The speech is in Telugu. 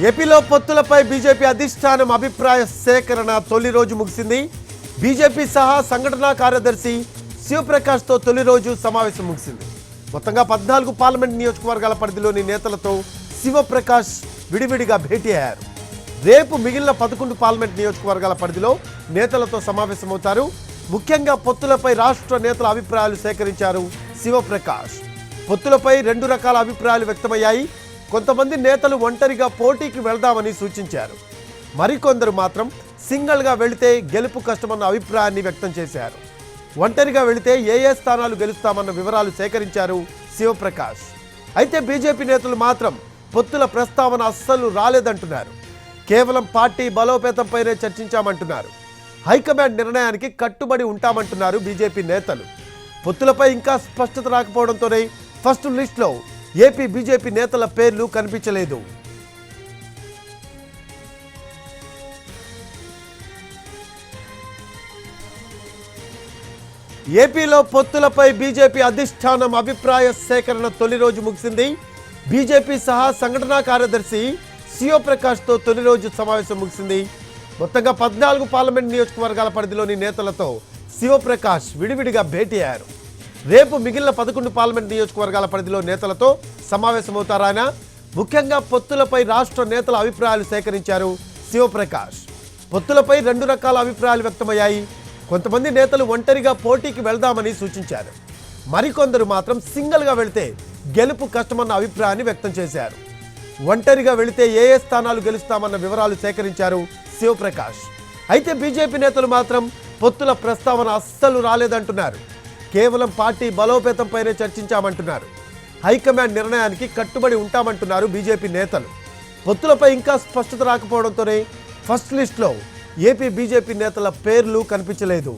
ఏపీలో పొత్తులపై బీజేపీ అధిష్టానం అభిప్రాయ సేకరణ తొలి రోజు ముగిసింది. బీజేపీ సహా సంఘటనా కార్యదర్శి శివప్రకాష్తో తొలి రోజు సమావేశం ముగిసింది. మొత్తంగా పద్నాలుగు పార్లమెంట్ నియోజకవర్గాల పరిధిలోని నేతలతో శివప్రకాష్ విడివిడిగా భేటీ అయ్యారు. రేపు మిగిలిన పదకొండు పార్లమెంట్ నియోజకవర్గాల పరిధిలో నేతలతో సమావేశమవుతారు. ముఖ్యంగా పొత్తులపై రాష్ట్ర నేతల అభిప్రాయాలు సేకరించారు శివప్రకాష్. పొత్తులపై రెండు రకాల అభిప్రాయాలు వ్యక్తమయ్యాయి. కొంతమంది నేతలు ఒంటరిగా పోటీకి వెళ్దామని సూచించారు. మరికొందరు మాత్రం సింగిల్గా వెళితే గెలుపు కష్టమన్న అభిప్రాయాన్ని వ్యక్తం చేశారు. ఒంటరిగా వెళితే ఏ ఏ స్థానాలు గెలుస్తామన్న వివరాలు సేకరించారు శివప్రకాష్. అయితే బీజేపీ నేతలు మాత్రం పొత్తుల ప్రస్తావన అస్సలు రాలేదంటున్నారు. కేవలం పార్టీ బలోపేతంపైనే చర్చించామంటున్నారు. హైకమాండ్ నిర్ణయానికి కట్టుబడి ఉంటామంటున్నారు బీజేపీ నేతలు. పొత్తులపై ఇంకా స్పష్టత రాకపోవడంతోనే ఫస్ట్ లిస్ట్లో ఏపీ బీజేపీ నేతల పేర్లు కనిపించలేదు. ఏపీలో పొత్తులపై బీజేపీ అధిష్టానం అభిప్రాయ సేకరణ తొలి రోజు ముగిసింది. బీజేపీ సహా సంఘటనా కార్యదర్శి సిఓ ప్రకాష్తో తొలి రోజు సమావేశం ముగిసింది. మొత్తంగా పద్నాలుగు పార్లమెంట్ నియోజకవర్గాల పరిధిలోని నేతలతో శివప్రకాష్ విడివిడిగా భేటీ అయ్యారు. రేపు మిగిలిన పదకొండు పార్లమెంట్ నియోజకవర్గాల పరిధిలో నేతలతో సమావేశమవుతారు ఆయన. ముఖ్యంగా పొత్తులపై రాష్ట్ర నేతల అభిప్రాయాలు సేకరించారు శివప్రకాష్. పొత్తులపై రెండు రకాల అభిప్రాయాలు వ్యక్తమయ్యాయి. కొంతమంది నేతలు ఒంటరిగా పోటీకి వెళ్దామని సూచించారు. మరికొందరు మాత్రం సింగిల్గా వెళితే గెలుపు కష్టమన్న అభిప్రాయాన్ని వ్యక్తం చేశారు. ఒంటరిగా వెళితే ఏ ఏ స్థానాలు గెలుస్తామన్న వివరాలు సేకరించారు శివప్రకాష్. అయితే బీజేపీ నేతలు మాత్రం పొత్తుల ప్రస్తావన అస్సలు రాలేదంటున్నారు. కేవలం పార్టీ బలోపేతంపైనే చర్చించామంటున్నారు. హైకమాండ్ నిర్ణయానికి కట్టుబడి ఉంటామంటున్నారు బీజేపీ నేతలు. పొత్తులపై ఇంకా స్పష్టత రాకపోవడంతోనే ఫస్ట్ లిస్ట్లో ఏపీ బీజేపీ నేతల పేర్లు కనిపించలేదు.